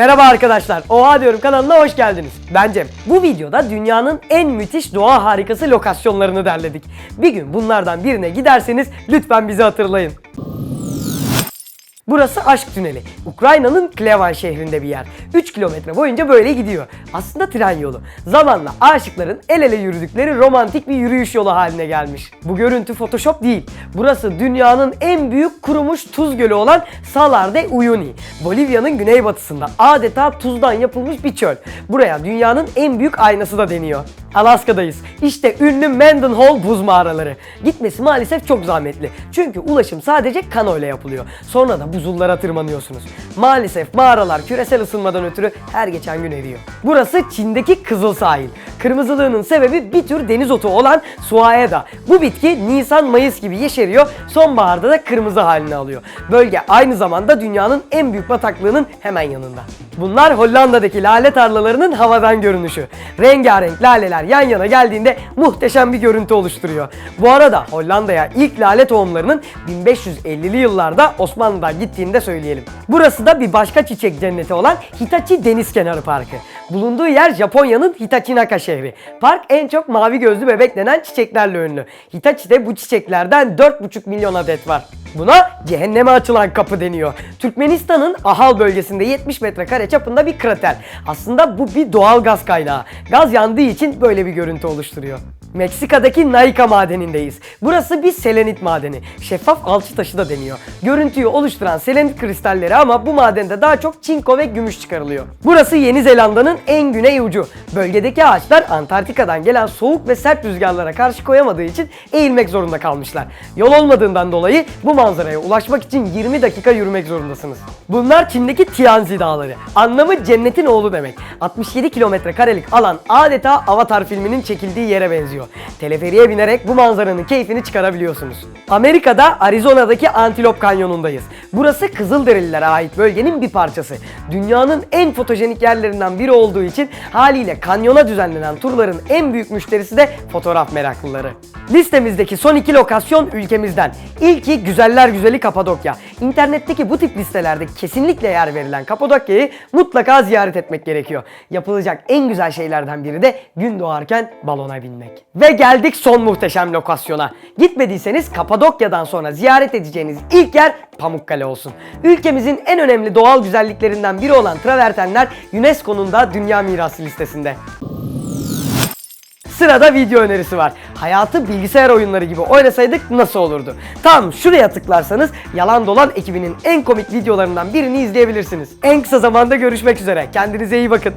Merhaba arkadaşlar, Oha diyorum kanalına hoş geldiniz. Ben Cem. Bu videoda dünyanın en müthiş doğa harikası lokasyonlarını derledik. Bir gün bunlardan birine giderseniz lütfen bizi hatırlayın. Burası Aşk Tüneli. Ukrayna'nın Klevan şehrinde bir yer. 3 kilometre boyunca böyle gidiyor. Aslında tren yolu. Zamanla aşıkların el ele yürüdükleri romantik bir yürüyüş yolu haline gelmiş. Bu görüntü Photoshop değil. Burası dünyanın en büyük kurumuş tuz gölü olan Salar de Uyuni. Bolivya'nın güneybatısında adeta tuzdan yapılmış bir çöl. Buraya dünyanın en büyük aynası da deniyor. Alaska'dayız. İşte ünlü Mendenhall buz mağaraları. Gitmesi maalesef çok zahmetli. Çünkü ulaşım sadece kano ile yapılıyor. Sonra da buzullara tırmanıyorsunuz. Maalesef mağaralar küresel ısınmadan ötürü her geçen gün eriyor. Burası Çin'deki Kızıl Sahil. Kırmızılığının sebebi bir tür deniz otu olan suaeda. Bu bitki Nisan-Mayıs gibi yeşeriyor, sonbaharda da kırmızı halini alıyor. Bölge aynı zamanda dünyanın en büyük bataklığının hemen yanında. Bunlar Hollanda'daki lale tarlalarının havadan görünüşü. Rengarenk laleler yan yana geldiğinde muhteşem bir görüntü oluşturuyor. Bu arada Hollanda'ya ilk lale tohumlarının 1550'li yıllarda Osmanlı'dan gittiğini de söyleyelim. Burası da bir başka çiçek cenneti olan Hitachi Deniz Kenarı Parkı. Bulunduğu yer Japonya'nın Hitachinaka şehri. Park en çok mavi gözlü bebek denen çiçeklerle ünlü. Hitachi'de bu çiçeklerden 4,5 milyon adet var. Buna cehenneme açılan kapı deniyor. Türkmenistan'ın Ahal bölgesinde 70 metrekare çapında bir krater. Aslında bu bir doğal gaz kaynağı. Gaz yandığı için böyle bir görüntü oluşturuyor. Meksika'daki Naica madenindeyiz. Burası bir selenit madeni. Şeffaf alçı taşı da deniyor. Görüntüyü oluşturan selenit kristalleri ama bu madende daha çok çinko ve gümüş çıkarılıyor. Burası Yeni Zelanda'nın en güney ucu. Bölgedeki ağaçlar Antarktika'dan gelen soğuk ve sert rüzgarlara karşı koyamadığı için eğilmek zorunda kalmışlar. Yol olmadığından dolayı bu manzaraya ulaşmak için 20 dakika yürümek zorundasınız. Bunlar Çin'deki Tianzi Dağları. Anlamı cennetin oğlu demek. 67 kilometre karelik alan adeta Avatar filminin çekildiği yere benziyor. Teleferiye binerek bu manzaranın keyfini çıkarabiliyorsunuz. Amerika'da Arizona'daki Antilop Kanyonu'ndayız. Burası Kızılderililere ait bölgenin bir parçası. Dünyanın en fotojenik yerlerinden biri olduğu için haliyle kanyona düzenlenen turların en büyük müşterisi de fotoğraf meraklıları. Listemizdeki son iki lokasyon ülkemizden. İlki güzeller güzeli Kapadokya. İnternetteki bu tip listelerde kesinlikle yer verilen Kapadokya'yı mutlaka ziyaret etmek gerekiyor. Yapılacak en güzel şeylerden biri de gün doğarken balona binmek. Ve geldik son muhteşem lokasyona. Gitmediyseniz Kapadokya'dan sonra ziyaret edeceğiniz ilk yer Pamukkale olsun. Ülkemizin en önemli doğal güzelliklerinden biri olan travertenler UNESCO'nun da Dünya Mirası listesinde. Sırada video önerisi var. Hayatı bilgisayar oyunları gibi oynasaydık nasıl olurdu? Tam şuraya tıklarsanız Yalan Dolan ekibinin en komik videolarından birini izleyebilirsiniz. En kısa zamanda görüşmek üzere. Kendinize iyi bakın.